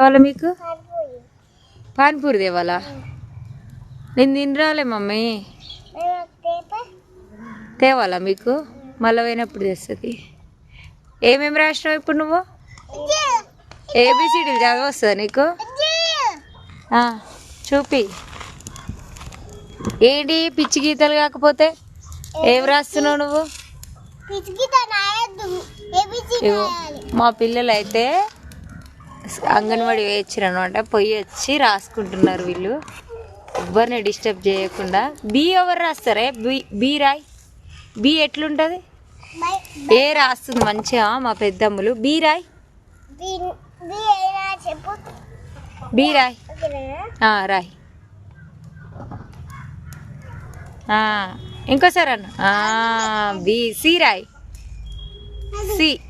కావాలా మీకు? పానీపూరి. తేవాలా? నేను తినరాలే మమ్మీ. తేవాలా మీకు? మళ్ళీ పోయినప్పుడు తెస్తుంది. ఏమేమి రాసినావు ఇప్పుడు నువ్వు? ఏబిసిడీలు చదవస్తుందా నీకు? చూపి. ఏంటి? పిచ్చి గీతలు కాకపోతే ఏం రాస్తున్నావు నువ్వు? మా పిల్లలు అయితే అంగన్వాడి వేయించారు అనమాట పొయ్యి వచ్చి రాసుకుంటున్నారు వీళ్ళు. ఎవరిని డిస్టర్బ్ చేయకుండా. బి ఎవరు రాస్తారే? బి బి రాయ్. బి ఎట్లుంటుంది? ఏ రాస్తుంది మంచిగా మా పెద్దమ్మలు? బి రాయ్. బి రాయ్. రాయ్. ఇంకోసారి అన్న. బి సి రాయ్. సి.